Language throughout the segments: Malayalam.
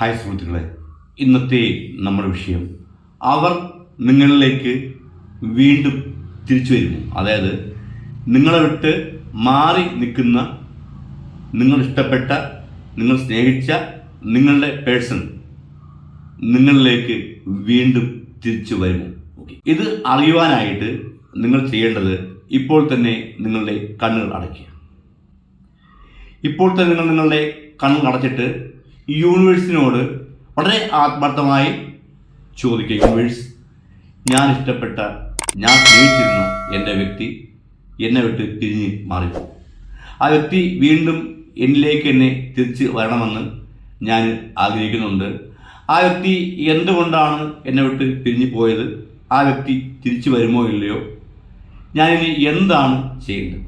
ഹായ് സുഹൃത്തുക്കളെ ഇന്നത്തെ നമ്മുടെ വിഷയം. അവർ നിങ്ങളിലേക്ക് വീണ്ടും തിരിച്ചു വരുന്നു അതായത് നിങ്ങളെ വിട്ട് മാറി നിൽക്കുന്ന നിങ്ങൾ ഇഷ്ടപ്പെട്ട നിങ്ങൾ സ്നേഹിച്ച നിങ്ങളുടെ പേഴ്സൺ നിങ്ങളിലേക്ക് വീണ്ടും തിരിച്ചു വരുമോ? ഓക്കെ ഇത് അറിയുവാനായിട്ട് നിങ്ങൾ ചെയ്യേണ്ടത് ഇപ്പോൾ തന്നെ നിങ്ങളുടെ കണ്ണുകൾ അടയ്ക്കുക. ഇപ്പോൾ തന്നെ നിങ്ങൾ നിങ്ങളുടെ കണ്ണുകൾ അടച്ചിട്ട് യൂണിവേഴ്സിനോട് വളരെ ആത്മാർത്ഥമായി ചോദിക്കുക. യൂണിവേഴ്സ് ഞാൻ ഇഷ്ടപ്പെട്ട ഞാൻ സ്നേഹിച്ചിരുന്ന എന്റെ വ്യക്തി എന്നെ വിട്ട് തിരിഞ്ഞ് മാറിപ്പോകും ആ വ്യക്തി വീണ്ടും എന്നിലേക്ക് എന്നെ തിരിച്ച് വരണമെന്ന് ഞാൻ ആഗ്രഹിക്കുന്നുണ്ട്. ആ വ്യക്തി എന്തുകൊണ്ടാണ് എന്നെ വിട്ട് പിരിഞ്ഞു പോയത്? ആ വ്യക്തി തിരിച്ചു വരുമോ ഇല്ലയോ? ഞാനിനി എന്താണ് ചെയ്യേണ്ടത്?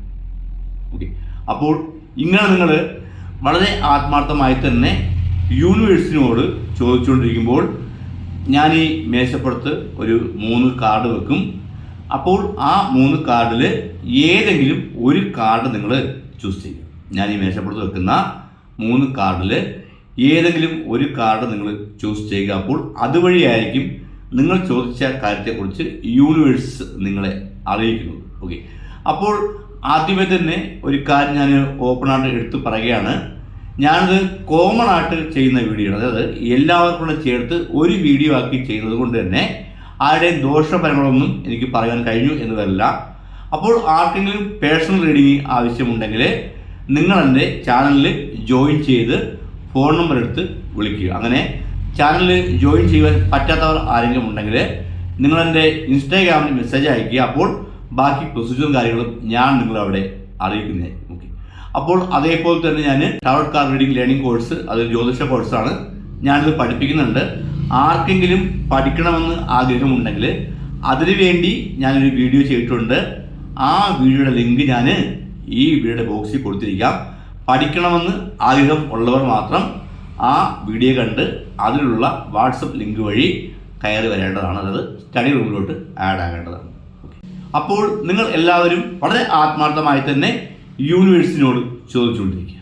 ഓക്കെ അപ്പോൾ ഇങ്ങനെ നിങ്ങൾ വളരെ ആത്മാർത്ഥമായി തന്നെ യൂണിവേഴ്സിനോട് ചോദിച്ചുകൊണ്ടിരിക്കുമ്പോൾ ഞാൻ ഈ മേശപ്പുറത്ത് ഒരു മൂന്ന് കാർഡ് വെക്കും. അപ്പോൾ ആ മൂന്ന് കാർഡിൽ ഏതെങ്കിലും ഒരു കാർഡ് നിങ്ങൾ ചൂസ് ചെയ്യും. ഞാൻ ഈ മേശപ്പുറത്ത് വെക്കുന്ന മൂന്ന് കാർഡിൽ ഏതെങ്കിലും ഒരു കാർഡ് നിങ്ങൾ ചൂസ് ചെയ്യുക. അപ്പോൾ അതുവഴിയായിരിക്കും നിങ്ങൾ ചോദിച്ച കാര്യത്തെക്കുറിച്ച് യൂണിവേഴ്സ് നിങ്ങളെ അറിയിക്കുന്നത്. ഓക്കെ. അപ്പോൾ ആദ്യമേ തന്നെ ഒരു കാര്യം ഞാൻ ഓപ്പണായിട്ട് എടുത്ത് പറയുകയാണ്. ഞാനത് കോമൺ ആയിട്ട് ചെയ്യുന്ന വീഡിയോ ആണ്. അതായത് എല്ലാവർക്കും കൂടെ ചേർത്ത് ഒരു വീഡിയോ ആക്കി ചെയ്യുന്നത് കൊണ്ട് തന്നെ ആരുടെയും ദോഷഫലങ്ങളൊന്നും എനിക്ക് പറയാൻ കഴിഞ്ഞു എന്ന് വരില്ല അപ്പോൾ ആർക്കെങ്കിലും പേഴ്സണൽ റീഡിങ് ആവശ്യമുണ്ടെങ്കിൽ നിങ്ങൾ എന്റെ ചാനലിൽ ജോയിൻ ചെയ്ത് ഫോൺ നമ്പർ എടുത്ത് വിളിക്കുക. അങ്ങനെ ചാനലിൽ ജോയിൻ ചെയ്യാൻ പറ്റാത്തവർ ആരെങ്കിലും ഉണ്ടെങ്കിൽ നിങ്ങൾ എന്റെ ഇൻസ്റ്റാഗ്രാമിൽ മെസ്സേജ് അയക്കുക അപ്പോൾ ബാക്കി പ്രൊസീജിയറും കാര്യങ്ങളും ഞാൻ നിങ്ങളവിടെ അറിയിക്കുന്നതായിരിക്കും. ഓക്കെ അപ്പോൾ അതേപോലെ തന്നെ ഞാൻ tarot card reading learning course അത് ജ്യോതിഷ കോഴ്സാണ് ഞാനിത് പഠിപ്പിക്കുന്നുണ്ട്. ആർക്കെങ്കിലും പഠിക്കണമെന്ന് ആഗ്രഹമുണ്ടെങ്കിൽ അതിനുവേണ്ടി ഞാനൊരു വീഡിയോ ചെയ്തിട്ടുണ്ട്. ആ വീഡിയോയുടെ ലിങ്ക് ഞാൻ ഈ വീഡിയോയുടെ ബോക്സിൽ കൊടുത്തിരിക്കാം. പഠിക്കണമെന്ന് ആഗ്രഹം ഉള്ളവർ മാത്രം ആ വീഡിയോ കണ്ട് അതിലുള്ള വാട്സപ്പ് ലിങ്ക് വഴി കയറി വരേണ്ടതാണ്. അതായത് സ്റ്റഡി റൂമിലോട്ട് ആഡ് ആകേണ്ടതാണ്. അപ്പോൾ നിങ്ങൾ എല്ലാവരും വളരെ ആത്മാർത്ഥമായി തന്നെ യൂണിവേഴ്സിനോട് ചോദിച്ചുകൊണ്ടിരിക്കുക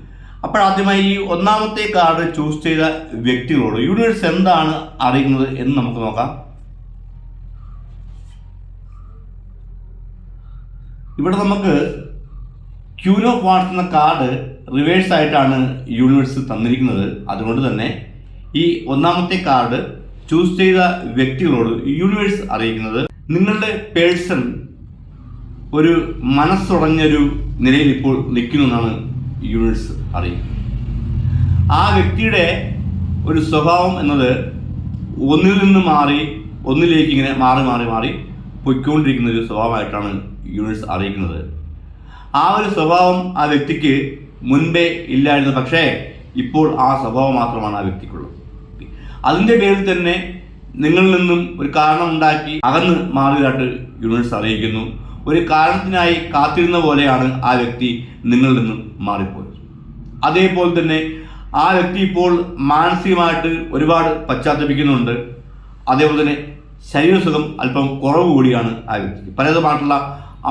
അപ്പോൾ ആദ്യമായി ഈ ഒന്നാമത്തെ കാർഡ് ചൂസ് ചെയ്ത വ്യക്തികളോട് യൂണിവേഴ്സ് എന്താണ് അറിയുന്നത് എന്ന് നമുക്ക് നോക്കാം. ഇവിടെ നമുക്ക് ക്യൂൻ വാട്സ് എന്ന കാർഡ് റിവേഴ്സ് ആയിട്ടാണ് യൂണിവേഴ്സ് തന്നിരിക്കുന്നത്. അതുകൊണ്ട് തന്നെ ഈ ഒന്നാമത്തെ കാർഡ് ചൂസ് ചെയ്ത വ്യക്തികളോട് യൂണിവേഴ്സ് അറിയിക്കുന്നത് നിങ്ങളുടെ പേഴ്സൺ ഒരു മനസ്സുടഞ്ഞൊരു നിലയിൽ ഇപ്പോൾ നിൽക്കുന്നു എന്നാണ് യൂണിവേഴ്സ് അറിയും. ആ വ്യക്തിയുടെ ഒരു സ്വഭാവം എന്നത് ഒന്നിൽ നിന്ന് മാറി ഒന്നിലേക്ക് ഇങ്ങനെ മാറി മാറി മാറി പൊയ്ക്കൊണ്ടിരിക്കുന്ന ഒരു സ്വഭാവമായിട്ടാണ് യൂണിറ്റ്സ് അറിയിക്കുന്നത്. ആ ഒരു സ്വഭാവം ആ വ്യക്തിക്ക് മുൻപേ ഇല്ലായിരുന്നു. പക്ഷേ ഇപ്പോൾ ആ സ്വഭാവം മാത്രമാണ് ആ വ്യക്തിക്കുള്ളത് അതിന്റെ പേരിൽ തന്നെ നിങ്ങളിൽ നിന്നും ഒരു കാരണം ഉണ്ടാക്കി അകന്ന് മാറിയതായിട്ട് യൂണിവേഴ്സ് അറിയിക്കുന്നു. ഒരു കാരണത്തിനായി കാത്തിരുന്ന പോലെയാണ് ആ വ്യക്തി നിങ്ങളിൽ നിന്നും മാറിപ്പോയത്. അതേപോലെ തന്നെ ആ വ്യക്തി ഇപ്പോൾ മാനസികമായിട്ട് ഒരുപാട് പശ്ചാത്തപിക്കുന്നുണ്ട്. അതേപോലെ തന്നെ ശരീരസുഖം അല്പം കുറവ് കൂടിയാണ് ആ വ്യക്തിക്ക്. പലതുമായിട്ടുള്ള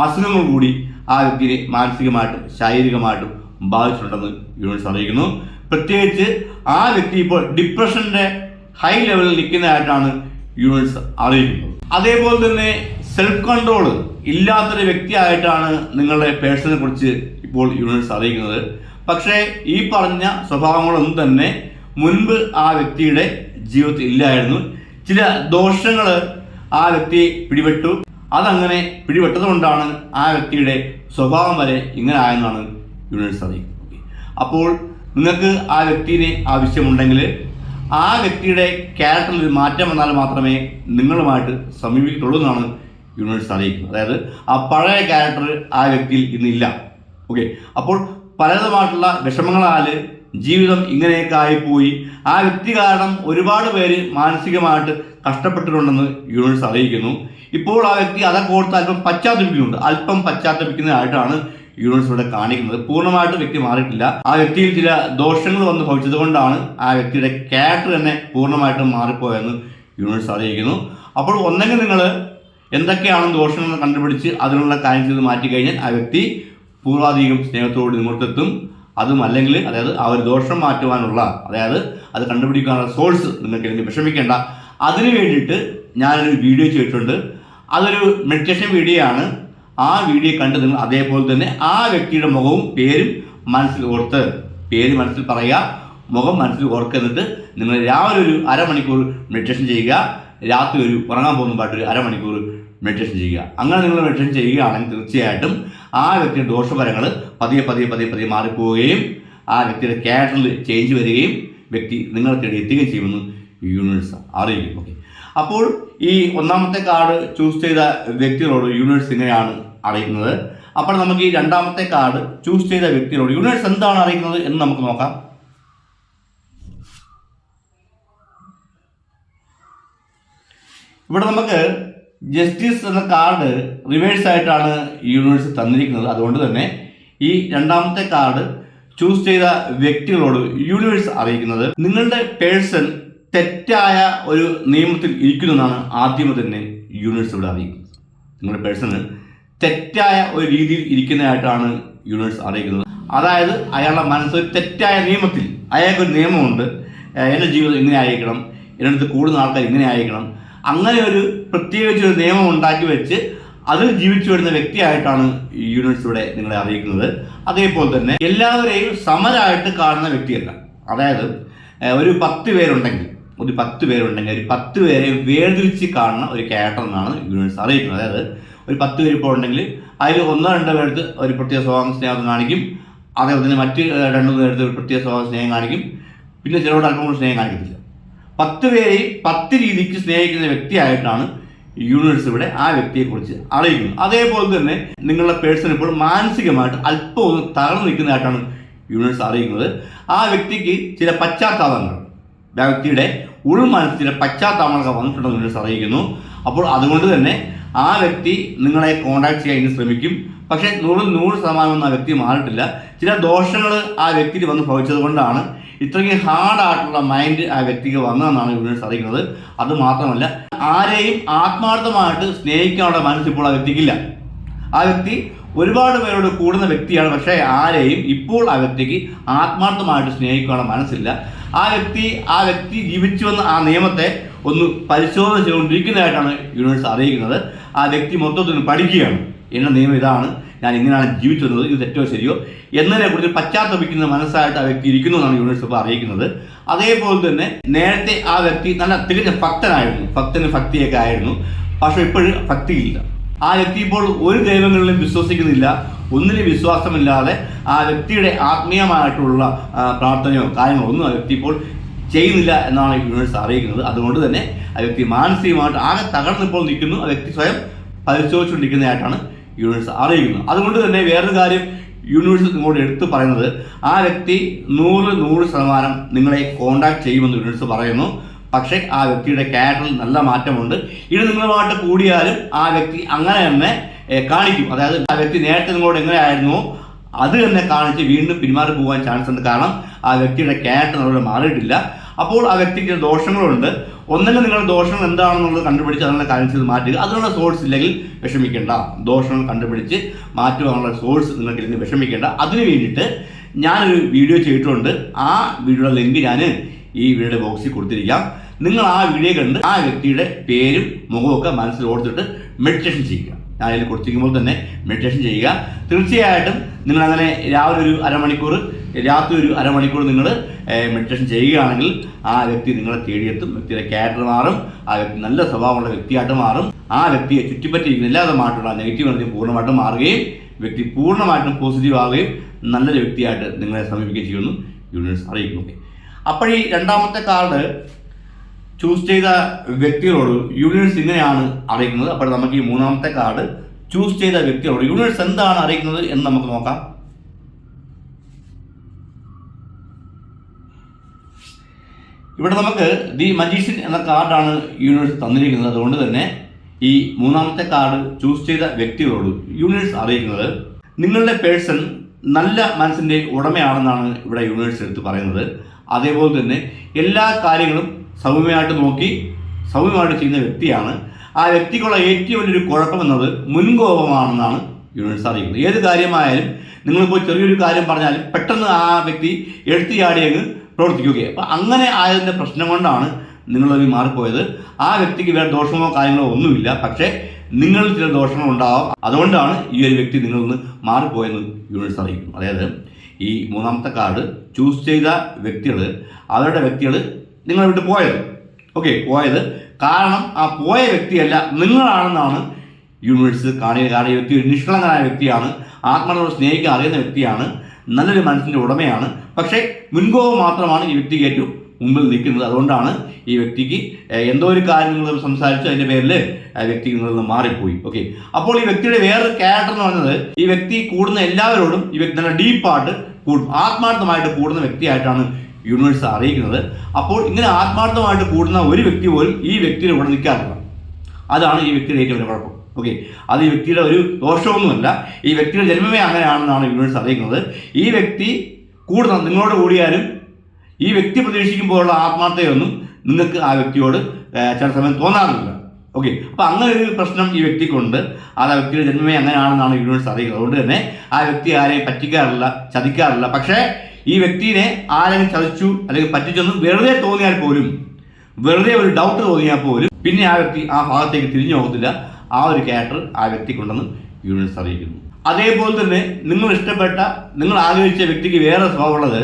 അസുഖങ്ങൾ കൂടി ആ വ്യക്തിയെ മാനസികമായിട്ടും ശാരീരികമായിട്ടും ബാധിച്ചിട്ടുണ്ടെന്ന് യൂണിറ്റ്സ് അറിയിക്കുന്നു. പ്രത്യേകിച്ച് ആ വ്യക്തി ഇപ്പോൾ ഡിപ്രഷന്റെ ഹൈ ലെവലിൽ നിൽക്കുന്നതായിട്ടാണ് യൂണിറ്റ്സ് അറിയിക്കുന്നത്. അതേപോലെ തന്നെ സെൽഫ് കൺട്രോൾ ഇല്ലാത്തൊരു വ്യക്തിയായിട്ടാണ് നിങ്ങളുടെ പേഴ്സണെ കുറിച്ച് ഇപ്പോൾ യൂണിവേഴ്സ് അറിയിക്കുന്നത്. പക്ഷേ ഈ പറഞ്ഞ സ്വഭാവങ്ങളൊന്നും തന്നെ മുൻപ് ആ വ്യക്തിയുടെ ജീവിതത്തിൽ ഇല്ലായിരുന്നു. ചില ദോഷങ്ങൾ ആ വ്യക്തിയെ പിടിപെട്ടു. അതങ്ങനെ പിടിപെട്ടതുകൊണ്ടാണ് ആ വ്യക്തിയുടെ സ്വഭാവം വരെ ഇങ്ങനെ ആയെന്നാണ് യൂണിവേഴ്സ് അറിയിക്കുന്നത്. അപ്പോൾ നിങ്ങൾക്ക് ആ വ്യക്തിനെ ആവശ്യമുണ്ടെങ്കിൽ ആ വ്യക്തിയുടെ ക്യാരക്ടറിൽ മാറ്റം വന്നാൽ മാത്രമേ നിങ്ങളുമായിട്ട് സമീപിക്കുള്ളൂ എന്നാണ് യൂണിവേഴ്സ് അറിയിക്കുന്നത് അതായത് ആ പഴയ ക്യാരക്ടർ ആ വ്യക്തിയിൽ ഇന്നില്ല. ഓക്കെ അപ്പോൾ പലതുമായിട്ടുള്ള വിഷമങ്ങളാൽ ജീവിതം ഇങ്ങനെയൊക്കെ ആയിപ്പോയി ആ വ്യക്തി കാരണം ഒരുപാട് പേര് മാനസികമായിട്ട് കഷ്ടപ്പെട്ടിട്ടുണ്ടെന്ന് യൂണിവേഴ്സ് അറിയിക്കുന്നു. ഇപ്പോൾ ആ വ്യക്തി അതൊക്കെ ഓർത്ത് അല്പം പശ്ചാത്തപിക്കുന്നുണ്ട്. അല്പം പശ്ചാത്തപിക്കുന്നതായിട്ടാണ് യൂണിവേഴ്സ് ഇവിടെ കാണിക്കുന്നത്. പൂർണമായിട്ട് വ്യക്തി മാറിയിട്ടില്ല. ആ വ്യക്തിയിൽ ചില ദോഷങ്ങൾ വന്ന് ഭവിച്ചത് കൊണ്ടാണ് ആ വ്യക്തിയുടെ ക്യാരക്ടർ തന്നെ പൂർണമായിട്ടും മാറിപ്പോയെന്ന് യൂണിവേഴ്സ് അറിയിക്കുന്നു. അപ്പോൾ ഒന്നെങ്കിൽ നിങ്ങൾ എന്തൊക്കെയാണ് ദോഷങ്ങൾ കണ്ടുപിടിച്ച് അതിനുള്ള കാര്യം ചെയ്ത് മാറ്റി കഴിഞ്ഞാൽ ആ വ്യക്തി പൂർവാധികം സ്നേഹത്തോട് നിമിർത്തെത്തും അതും അല്ലെങ്കിൽ അതായത് ആ ഒരു ദോഷം മാറ്റുവാനുള്ള അതായത് അത് കണ്ടുപിടിക്കാനുള്ള സോഴ്സ് നിങ്ങൾക്ക് എനിക്ക് വിഷമിക്കേണ്ട. അതിന് വേണ്ടിയിട്ട് ഞാനൊരു വീഡിയോ ചെയ്തിട്ടുണ്ട്. അതൊരു മെഡിറ്റേഷൻ വീഡിയോ ആണ്. ആ വീഡിയോ കണ്ട് നിങ്ങൾ അതേപോലെ തന്നെ ആ വ്യക്തിയുടെ മുഖവും പേരും മനസ്സിൽ ഓർത്ത് പേര് മനസ്സിൽ പറയുക മുഖം മനസ്സിൽ ഓർക്കുന്നിട്ട് നിങ്ങൾ രാവിലെ ഒരു അരമണിക്കൂർ മെഡിറ്റേഷൻ ചെയ്യുക. രാത്രി ഒരു ഉറങ്ങാൻ പോകുന്ന പാട്ട് ഒരു അരമണിക്കൂർ മെഡിറ്റേഷൻ ചെയ്യുക. അങ്ങനെ നിങ്ങൾ മെഡിറ്റേഷൻ ചെയ്യുകയാണെങ്കിൽ തീർച്ചയായിട്ടും ആ വ്യക്തിയുടെ ദോഷഫലങ്ങൾ പതിയെ പതിയെ പതിയെ പതിയെ മാറിപ്പോവുകയും ആ വ്യക്തിയുടെ ക്യാരക്ടറിൽ ചേഞ്ച് വരികയും വ്യക്തി നിങ്ങൾക്കിടെ എത്തുകയും ചെയ്യുമെന്ന് യൂണിവേഴ്സ് അറിയിക്കും ഓക്കെ അപ്പോൾ ഈ ഒന്നാമത്തെ കാർഡ് ചൂസ് ചെയ്ത വ്യക്തികളോട് യൂണിവേഴ്സ് ഇങ്ങനെയാണ് അറിയിക്കുന്നത് അപ്പോൾ നമുക്ക് ഈ രണ്ടാമത്തെ കാർഡ് ചൂസ് ചെയ്ത വ്യക്തികളോട് യൂണിവേഴ്സ് എന്താണ് അറിയിക്കുന്നത് എന്ന് നമുക്ക് നോക്കാം. ഇവിടെ നമുക്ക് ജസ്റ്റിസ് എന്ന കാർഡ് റിവേഴ്സ് ആയിട്ടാണ് യൂണിവേഴ്സ് തന്നിരിക്കുന്നത്. അതുകൊണ്ട് തന്നെ ഈ രണ്ടാമത്തെ കാർഡ് ചൂസ് ചെയ്ത വ്യക്തികളോട് യൂണിവേഴ്സ് അറിയിക്കുന്നത് നിങ്ങളുടെ പേഴ്സൺ തെറ്റായ ഒരു നിയമത്തിൽ ഇരിക്കുന്നു എന്നാണ് ആദ്യമേ തന്നെ യൂണിവേഴ്സ് ഇവിടെ അറിയിക്കുന്നത്. നിങ്ങളുടെ പേഴ്സണ് തെറ്റായ ഒരു രീതിയിൽ ഇരിക്കുന്നതായിട്ടാണ് യൂണിവേഴ്സ് അറിയിക്കുന്നത്. അതായത് അയാളുടെ മനസ്സ് ഒരു തെറ്റായ നിയമത്തിൽ അയാൾക്ക് ഒരു നിയമമുണ്ട്. എന്റെ ജീവിതം ഇങ്ങനെ ആയിരിക്കണം. എന്റെ അടുത്ത് കൂടുന്ന ആൾക്കാർ ഇങ്ങനെ ആയിരിക്കണം. അങ്ങനെ ഒരു പ്രത്യേകിച്ച് ഒരു നിയമം ഉണ്ടാക്കി വെച്ച് അതിൽ ജീവിച്ചു വരുന്ന വ്യക്തിയായിട്ടാണ് ഈ യൂണിവേഴ്സ് ഇവിടെ നിങ്ങളെ അറിയിക്കുന്നത്. അതേപോലെ തന്നെ എല്ലാവരെയും സമരായിട്ട് കാണുന്ന വ്യക്തിയല്ല. അതായത് ഒരു പത്ത് പേരുണ്ടെങ്കിൽ ഒരു പത്ത് പേരുണ്ടെങ്കിൽ ഒരു പത്ത് പേരെ വേർതിരിച്ച് കാണുന്ന ഒരു ക്യാരക്ടർ എന്നാണ് യൂണിവേഴ്സ് അറിയിക്കുന്നത്. അതായത് ഒരു പത്ത് പേര് ഇപ്പോൾ ഉണ്ടെങ്കിൽ അതിൽ ഒന്നോ രണ്ടോ പേർക്ക് ഒരു പ്രത്യേക സ്വഭാവം സ്നേഹം കാണിക്കും. അതേപോലെ തന്നെ മറ്റ് രണ്ടു പേർക്ക് ഒരു പ്രത്യേക സ്വഭാവം സ്നേഹം കാണിക്കും. പിന്നെ ചിലരോട് അല്പം സ്നേഹം കാണിക്കത്തില്ല. പത്ത് പേരെയും പത്ത് രീതിക്ക് സ്നേഹിക്കുന്ന വ്യക്തിയായിട്ടാണ് യൂണിവേഴ്സ് ഇവിടെ ആ വ്യക്തിയെക്കുറിച്ച് അറിയിക്കുന്നത്. അതേപോലെ തന്നെ നിങ്ങളുടെ പേഴ്സൺ ഇപ്പോൾ മാനസികമായിട്ട് അല്പം ഒന്ന് തകർന്നു നിൽക്കുന്നതായിട്ടാണ് യൂണിവേഴ്സ് അറിയിക്കുന്നത്. ആ വ്യക്തിക്ക് ചില പശ്ചാത്താപങ്ങൾ വ്യക്തിയുടെ ഉൾമനസ്സിലെ പശ്ചാത്താപങ്ങളൊക്കെ വന്നിട്ടുണ്ടെന്ന് യൂണിവേഴ്സ് അറിയിക്കുന്നു. അപ്പോൾ അതുകൊണ്ട് തന്നെ ആ വ്യക്തി നിങ്ങളെ കോൺടാക്ട് ചെയ്യാൻ ശ്രമിക്കും. പക്ഷേ നൂറ് നൂറ് ശതമാനം ആ വ്യക്തി മാറിയിട്ടില്ല. ചില ദോഷങ്ങൾ ആ വ്യക്തിയിൽ വന്ന് ഭവിച്ചത് കൊണ്ടാണ് ഇത്രയ്ക്ക് ഹാർഡായിട്ടുള്ള മൈൻഡ് ആ വ്യക്തിക്ക് വന്നതെന്നാണ് ഇവിടെ സാധിക്കുന്നത്. അത് മാത്രമല്ല ആരെയും ആത്മാർത്ഥമായിട്ട് സ്നേഹിക്കാനുള്ള മനസ്സ് ഇപ്പോൾ ആ വ്യക്തിക്കില്ല. ആ വ്യക്തി ഒരുപാട് പേരോട് കൂടുന്ന വ്യക്തിയാണ് പക്ഷേ ആരെയും ഇപ്പോൾ ആ വ്യക്തിക്ക് ആത്മാർത്ഥമായിട്ട് സ്നേഹിക്കാനുള്ള മനസ്സില്ല. ആ വ്യക്തി ആ വ്യക്തി ജീവിച്ചു വന്ന ആ നിയമത്തെ ഒന്ന് പരിശോധന ചെയ്തുകൊണ്ടിരിക്കുന്നതായിട്ടാണ് യൂണിവേഴ്സ് അറിയിക്കുന്നത് ആ വ്യക്തി മൊത്തത്തിൽ പഠിക്കുകയാണ്. എന്ന നിയമം ഇതാണ്. ഞാൻ എങ്ങനെയാണ് ജീവിച്ചു വന്നത് ഇത് തെറ്റോ ശരിയോ? എന്നതിനെ കുറിച്ച് പശ്ചാത്തപിക്കുന്ന മനസ്സായിട്ട് ആ വ്യക്തി ഇരിക്കുന്നു എന്നാണ് യൂണിവേഴ്സ് ഇപ്പോൾ അറിയിക്കുന്നത്. അതേപോലെ തന്നെ നേരത്തെ ആ വ്യക്തി നല്ല തികഞ്ഞ ഭക്തനായിരുന്നു. ഭക്തന് ഭക്തിയൊക്കെ ആയിരുന്നു. പക്ഷെ ഇപ്പോഴും ഭക്തിയില്ല. ആ വ്യക്തി ഇപ്പോൾ ഒരു ദൈവങ്ങളിലും വിശ്വസിക്കുന്നില്ല. ഒന്നിനും വിശ്വാസമില്ലാതെ ആ വ്യക്തിയുടെ ആത്മീയമായിട്ടുള്ള പ്രാർത്ഥനയോ കാര്യങ്ങളോ ഒന്നും ആ വ്യക്തി ഇപ്പോൾ ചെയ്യുന്നില്ല എന്നാണ് യൂണിവേഴ്സ് അറിയിക്കുന്നത്. അതുകൊണ്ട് തന്നെ ആ വ്യക്തി മാനസികമായിട്ട് ആകെ തകർന്നിപ്പോൾ നിൽക്കുന്നു. ആ വ്യക്തി സ്വയം പരിശോധിച്ചുകൊണ്ടിരിക്കുന്നതായിട്ടാണ് യൂണിവേഴ്സ് അറിയിക്കുന്നു അതുകൊണ്ട് തന്നെ വേറൊരു കാര്യം യൂണിവേഴ്സ് നിങ്ങളോട് എടുത്തു പറയുന്നത് ആ വ്യക്തി നൂറ് നൂറ് ശതമാനം നിങ്ങളെ കോണ്ടാക്ട് ചെയ്യുമെന്ന് യൂണിവേഴ്സ് പറയുന്നു. പക്ഷേ ആ വ്യക്തിയുടെ ക്യാരക്ടറിൽ നല്ല മാറ്റമുണ്ട്. ഇത് നിങ്ങളുമായിട്ട് കൂടിയാലും ആ വ്യക്തി അങ്ങനെ തന്നെ കാണിക്കും. അതായത് ആ വ്യക്തി നേരത്തെ നിങ്ങളോട് എങ്ങനെയായിരുന്നുവോ അത് തന്നെ കാണിച്ച് വീണ്ടും പിന്മാറി പോകാൻ ചാൻസ് ഉണ്ട്. കാരണം ആ വ്യക്തിയുടെ ക്യാരക്ടർ നമ്മുടെ മാറിയിട്ടില്ല. അപ്പോൾ ആ വ്യക്തിക്ക് ദോഷങ്ങളുണ്ട്. ഒന്നെങ്കിൽ നിങ്ങൾ ദോഷങ്ങൾ എന്താണെന്നുള്ളത് കണ്ടുപിടിച്ച് അതിനുള്ള കാര്യം ചെയ്ത് മാറ്റുക. അതിനുള്ള സോഴ്സ് ഇല്ലെങ്കിൽ വിഷമിക്കേണ്ട. ദോഷങ്ങൾ കണ്ടുപിടിച്ച് മാറ്റുവാനുള്ള സോഴ്സ് നിങ്ങൾക്ക് ഇല്ലെങ്കിൽ വിഷമിക്കേണ്ട. അതിന് വേണ്ടിയിട്ട് ഞാനൊരു വീഡിയോ ചെയ്തിട്ടുണ്ട്. ആ വീഡിയോയുടെ ലിങ്ക് ഞാൻ ഈ വീഡിയോയുടെ ബോക്സിൽ കൊടുത്തിരിക്കാം. നിങ്ങൾ ആ വീഡിയോ കണ്ട് ആ വ്യക്തിയുടെ പേരും മുഖമൊക്കെ മനസ്സിൽ ഓർത്തിട്ട് മെഡിറ്റേഷൻ ചെയ്യുക. അതിൽ കൊടുത്തിരിക്കുമ്പോൾ തന്നെ മെഡിറ്റേഷൻ ചെയ്യുക. തീർച്ചയായിട്ടും നിങ്ങൾ അങ്ങനെ രാവിലെ ഒരു അരമണിക്കൂർ രാത്രി ഒരു അരമണിക്കൂർ നിങ്ങൾ മെഡിറ്റേഷൻ ചെയ്യുകയാണെങ്കിൽ ആ വ്യക്തി നിങ്ങളെ തേടിയെത്തും. വ്യക്തിയുടെ ക്യാരക്ടർ മാറും. ആ വ്യക്തി നല്ല സ്വഭാവമുള്ള വ്യക്തിയായിട്ട് മാറും. ആ വ്യക്തിയെ ചുറ്റിപ്പറ്റിയിരിക്കുന്ന എല്ലാതുമായിട്ടുള്ള നെഗറ്റീവ് എനർജി പൂർണമായിട്ടും മാറുകയും വ്യക്തി പൂർണമായിട്ടും പോസിറ്റീവ് ആവുകയും നല്ലൊരു വ്യക്തിയായിട്ട് നിങ്ങളെ സമീപിക്കുകയും ചെയ്യുന്നു. യൂണിവേഴ്സ് അറിയിക്കുന്നു. അപ്പോൾ രണ്ടാമത്തെ കാർഡ് ചൂസ് ചെയ്ത വ്യക്തികളോട് യൂണിവേഴ്സ് ഇങ്ങനെയാണ് അറിയിക്കുന്നത് അപ്പോൾ നമുക്ക് ഈ മൂന്നാമത്തെ കാർഡ് ചൂസ് ചെയ്ത വ്യക്തികളോട് യൂണിവേഴ്സ് എന്താണ് അറിയിക്കുന്നത് എന്ന് നമുക്ക് നോക്കാം. ഇവിടെ നമുക്ക് ദി മജീഷ്യൻ എന്ന കാർഡാണ് യൂണിവേഴ്സ് തന്നിരിക്കുന്നത്. അതുകൊണ്ട് തന്നെ ഈ മൂന്നാമത്തെ കാർഡ് ചൂസ് ചെയ്ത വ്യക്തികളോട് യൂണിവേഴ്സ് അറിയിക്കുന്നത് നിങ്ങളുടെ പേഴ്സൺ നല്ല മനസ്സിന്റെ ഉടമയാണെന്നാണ് ഇവിടെ യൂണിവേഴ്സ് എടുത്ത് പറയുന്നത്. അതേപോലെ തന്നെ എല്ലാ കാര്യങ്ങളും സൗമ്യമായിട്ട് നോക്കി സൗമ്യമായിട്ട് ചെയ്യുന്ന വ്യക്തിയാണ്. ആ വ്യക്തിക്കുള്ള ഏറ്റവും വലിയൊരു കുഴപ്പമെന്നത് മുൻകോപമാണെന്നാണ് യൂണിവേഴ്സ് അറിയുന്നത്. ഏത് കാര്യമായാലും നിങ്ങളിപ്പോൾ ചെറിയൊരു കാര്യം പറഞ്ഞാലും പെട്ടെന്ന് ആ വ്യക്തി എടുത്തു ചാടി അങ്ങ് പ്രവർത്തിക്കുകയാണ്. അപ്പം അങ്ങനെ ആയതിന്റെ പ്രശ്നം കൊണ്ടാണ് നിങ്ങളൊരു മാറിപ്പോയത്. ആ വ്യക്തിക്ക് വേറെ ദോഷമോ കാര്യങ്ങളോ ഒന്നുമില്ല. പക്ഷേ നിങ്ങൾ ചില ദോഷങ്ങൾ ഉണ്ടാവാം അതുകൊണ്ടാണ് ഈ ഒരു വ്യക്തി നിങ്ങളിൽ നിന്ന് മാറിപ്പോയെന്ന് യൂണിവേഴ്സ് അറിയിക്കുന്നു. അതായത് ഈ മൂന്നാമത്തെ കാർഡ് ചൂസ് ചെയ്ത വ്യക്തികൾ അവരുടെ വ്യക്തികൾ നിങ്ങളെ വിട്ട് പോയത്. ഓക്കെ പോയത്. കാരണം ആ പോയ വ്യക്തിയല്ല നിങ്ങളാണെന്നാണ് യൂണിവേഴ്സ് കാണിയ കാരണം വ്യക്തി ഒരു നിഷ്കളങ്കനായ വ്യക്തിയാണ് ആത്മാർത്ഥോട് സ്നേഹിക്കാൻ അറിയുന്ന വ്യക്തിയാണ് നല്ലൊരു മനസ്സിന്റെ ഉടമയാണ്. പക്ഷേ മുൻകോപം മാത്രമാണ് ഈ വ്യക്തിക്ക് ഏറ്റവും മുമ്പിൽ നിൽക്കുന്നത്. അതുകൊണ്ടാണ് ഈ വ്യക്തിക്ക് എന്തോ ഒരു കാര്യം നിങ്ങൾ സംസാരിച്ചു അതിന്റെ പേരിൽ ആ വ്യക്തി നിന്ന് മാറിപ്പോയി. ഓക്കെ അപ്പോൾ ഈ വ്യക്തിയുടെ വേറൊരു ക്യാരക്ടർ എന്ന് പറയുന്നത് ഈ വ്യക്തി കൂടുന്ന എല്ലാവരോടും ഈ വ്യക്തി നല്ല ഡീപ്പായിട്ട് കൂടും ആത്മാർത്ഥമായിട്ട് കൂടുന്ന വ്യക്തിയായിട്ടാണ് യൂണിവേഴ്സ് അറിയിക്കുന്നത്. അപ്പോൾ ഇങ്ങനെ ആത്മാർത്ഥമായിട്ട് കൂടുന്ന ഒരു വ്യക്തി പോലും ഈ വ്യക്തിയുടെ കൂടെ നിൽക്കാറില്ല. അതാണ് ഈ വ്യക്തിയുടെ ഏറ്റവും വലിയ കുഴപ്പം. ഓക്കെ അത് ഈ വ്യക്തിയുടെ ഒരു ദോഷമൊന്നുമല്ല. ഈ വ്യക്തിയുടെ ജന്മമേ അങ്ങനെയാണെന്നാണ് യൂണിവേഴ്സ് അറിയിക്കുന്നത്. ഈ വ്യക്തി കൂടുന്ന നിങ്ങളോട് കൂടിയാലും ഈ വ്യക്തി പ്രതീക്ഷിക്കുമ്പോഴുള്ള ആത്മാർത്ഥതയൊന്നും നിങ്ങൾക്ക് ആ വ്യക്തിയോട് ചില സമയം തോന്നാറില്ല. ഓക്കെ അപ്പോൾ അങ്ങനെ ഒരു പ്രശ്നം ഈ വ്യക്തിക്കുണ്ട്. അത് ആ വ്യക്തിയുടെ ജന്മമേ അങ്ങനെയാണെന്നാണ് യൂണിവേഴ്സ് അറിയിക്കുന്നത്. അതുകൊണ്ട് തന്നെ ആ വ്യക്തി ആരെയും പറ്റിക്കാറില്ല ചതിക്കാറില്ല. പക്ഷേ ഈ വ്യക്തിയെ ആരെങ്കിലും ചതിച്ചു അല്ലെങ്കിൽ പറ്റിച്ചെന്ന് വെറുതെ തോന്നിയാൽ പോലും വെറുതെ ഒരു ഡൗട്ട് തോന്നിയാൽ പോലും പിന്നെ ആ വ്യക്തി ആ ഭാഗത്തേക്ക് തിരിഞ്ഞു പോകത്തില്ല ആ ഒരു ക്യാരക്ടർ ആ വ്യക്തിക്കുണ്ടെന്ന് യൂണിവേഴ്സ് അറിയിക്കുന്നു. അതേപോലെ തന്നെ നിങ്ങൾ ഇഷ്ടപ്പെട്ട നിങ്ങൾ ആഗ്രഹിച്ച വ്യക്തിക്ക് വേറെ സ്വഭാവമുള്ളത്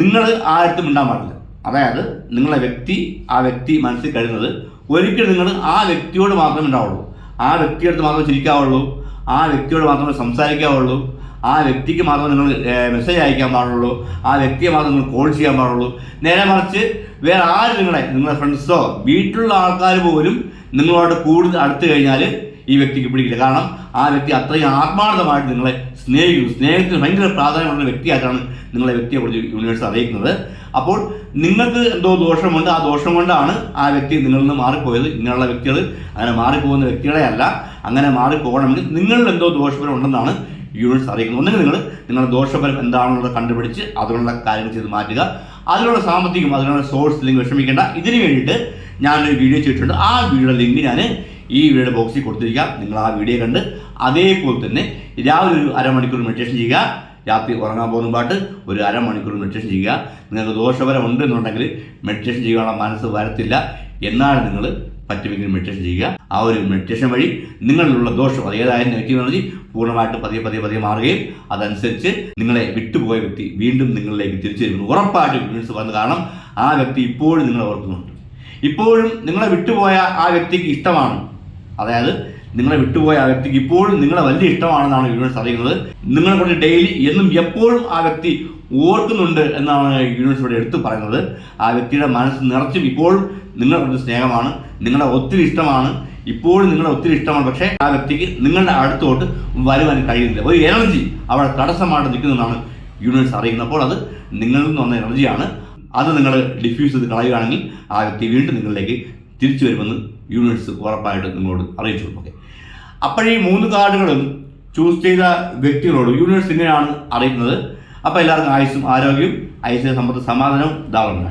നിങ്ങൾ ആരും മിണ്ടാൻ പാടില്ല. അതായത് നിങ്ങളെ വ്യക്തി ആ വ്യക്തി മനസ്സിൽ കഴിയുന്നത് ഒരിക്കലും നിങ്ങൾ ആ വ്യക്തിയോട് മാത്രമേ ഉണ്ടാവുള്ളൂ ആ വ്യക്തിയോട് മാത്രമേ ചിരിക്കാവുള്ളൂ. ആ വ്യക്തിയോട് മാത്രമേ സംസാരിക്കാവുള്ളൂ. ആ വ്യക്തിക്ക് മാത്രമേ നിങ്ങൾ മെസ്സേജ് അയക്കാൻ പാടുള്ളൂ. ആ വ്യക്തിയെ മാത്രം നിങ്ങൾ കോൾ ചെയ്യാൻ പാടുള്ളൂ. നേരെ മറിച്ച് വേറെ ആര് നിങ്ങളെ നിങ്ങളുടെ ഫ്രണ്ട്സോ വീട്ടിലുള്ള ആൾക്കാർ പോലും നിങ്ങളോട് കൂടുതൽ അടുത്ത് കഴിഞ്ഞാൽ ഈ വ്യക്തിക്ക് പിടിക്കില്ല. കാരണം ആ വ്യക്തി അത്രയും ആത്മാർത്ഥമായിട്ട് നിങ്ങളെ സ്നേഹിക്കുന്നു. സ്നേഹത്തിന് ഭയങ്കര പ്രാധാന്യമുള്ള വ്യക്തിയായിട്ടാണ് നിങ്ങളെ വ്യക്തിയെക്കുറിച്ച് യൂണിവേഴ്സ് അറിയിക്കുന്നത്. അപ്പോൾ നിങ്ങൾക്ക് എന്തോ ദോഷമുണ്ട്. ആ ദോഷം കൊണ്ടാണ് ആ വ്യക്തി നിങ്ങളിൽ നിന്ന് മാറിപ്പോയത്. ഇങ്ങനെയുള്ള വ്യക്തികൾ അങ്ങനെ മാറിപ്പോകുന്ന വ്യക്തികളെ അല്ല. അങ്ങനെ മാറിപ്പോകണമെങ്കിൽ നിങ്ങളിൽ എന്തോ ദോഷപരം ഉണ്ടെന്നാണ് യൂണിവേഴ്സ് അറിയിക്കുന്നത് ഒന്നുകിൽ നിങ്ങൾ നിങ്ങളുടെ ദോഷഫലം എന്താണെന്നുള്ളത് കണ്ടുപിടിച്ച് അതിനുള്ള കാര്യങ്ങൾ ചെയ്ത് മാറ്റുക. അതിനുള്ള സാമ്പത്തികം അതിനുള്ള സോഴ്സ് ലിങ്ക് വിഷമിക്കേണ്ട. ഇതിന് വേണ്ടിയിട്ട് ഞാനൊരു വീഡിയോ ചെയ്തിട്ടുണ്ട്. ആ വീഡിയോയുടെ ലിങ്ക് ഞാൻ ഈ വീഡിയോയുടെ ബോക്സിൽ കൊടുത്തിരിക്കാം. നിങ്ങൾ ആ വീഡിയോ കണ്ട് അതേപോലെ തന്നെ രാവിലെ ഒരു അരമണിക്കൂർ മെഡിറ്റേഷൻ ചെയ്യുക. രാത്രി ഉറങ്ങാൻ പോകുന്ന പാട്ട് ഒരു അരമണിക്കൂർ മെഡിറ്റേഷൻ ചെയ്യുക. നിങ്ങൾക്ക് ദോഷഫലം ഉണ്ട് എന്നുണ്ടെങ്കിൽ മെഡിറ്റേഷൻ ചെയ്യാനുള്ള മനസ്സ് വരത്തില്ല. എന്നാൽ നിങ്ങൾ പറ്റുമെങ്കിൽ മെഡിറ്റേഷൻ ചെയ്യുക. ആ ഒരു മെഡിറ്റേഷൻ വഴി നിങ്ങളിലുള്ള ദോഷം അത് ഏതായാലും നെഗറ്റീവ് എനർജി പൂർണമായിട്ട് പതിയെ പതിയെ പതിയെ മാറുകയും അതനുസരിച്ച് നിങ്ങളെ വിട്ടുപോയ വ്യക്തി വീണ്ടും നിങ്ങളിലേക്ക് തിരിച്ചു വരുന്നു ഉറപ്പായിട്ടും ഇൻഫ്ലുവൻസ് പറഞ്ഞു കാരണം ആ വ്യക്തി ഇപ്പോഴും നിങ്ങളെ ഓർക്കുന്നുണ്ട്. ഇപ്പോഴും നിങ്ങളെ വിട്ടുപോയ ആ വ്യക്തിക്ക് ഇഷ്ടമാണ്. അതായത് നിങ്ങളെ വിട്ടുപോയ ആ വ്യക്തിക്ക് ഇപ്പോഴും നിങ്ങളെ വലിയ ഇഷ്ടമാണെന്നാണ് യൂണിവേഴ്സ് അറിയുന്നത്. നിങ്ങളെ കൊണ്ട് ഡെയിലി എന്നും എപ്പോഴും ആ വ്യക്തി ഓർക്കുന്നുണ്ട് എന്നാണ് യൂണിവേഴ്സ് ഇവിടെ എടുത്തു പറയുന്നത്. ആ വ്യക്തിയുടെ മനസ്സ് നിറച്ചും ഇപ്പോഴും നിങ്ങളുടെ കുറച്ച് സ്നേഹമാണ് നിങ്ങളുടെ ഒത്തിരി ഇഷ്ടമാണ് ഇപ്പോഴും നിങ്ങളുടെ ഒത്തിരി ഇഷ്ടമാണ്. പക്ഷേ ആ വ്യക്തിക്ക് നിങ്ങളുടെ അടുത്തോട്ട് വരുവാൻ കഴിയുന്നില്ല. ഒരു എനർജി അവിടെ തടസ്സമായിട്ട് നിൽക്കുന്നതാണ് യൂണിവേഴ്സ് അറിയുന്നപ്പോൾ അത് നിങ്ങളിൽ നിന്ന് വന്ന എനർജിയാണ്. അത് നിങ്ങൾ ഡിഫ്യൂസ് ചെയ്ത് കളയുകയാണെങ്കിൽ ആ വ്യക്തി വീണ്ടും നിങ്ങളിലേക്ക് തിരിച്ചു വരുമെന്ന് യൂണിവേഴ്സ് ഉറപ്പായിട്ട് നിങ്ങളോട് അറിയിച്ചു. ഓക്കെ. അപ്പോഴീ മൂന്ന് കാർഡുകളും ചൂസ് ചെയ്ത വ്യക്തികളോട് യൂണിവേഴ്സ് ഇങ്ങനെയാണ് അറിയിക്കുന്നത് അപ്പോൾ എല്ലാവർക്കും ആയുസ്സും ആരോഗ്യവും ഐശ്വര്യ സമ്പത്ത് സമാധാനവും ധാരാളം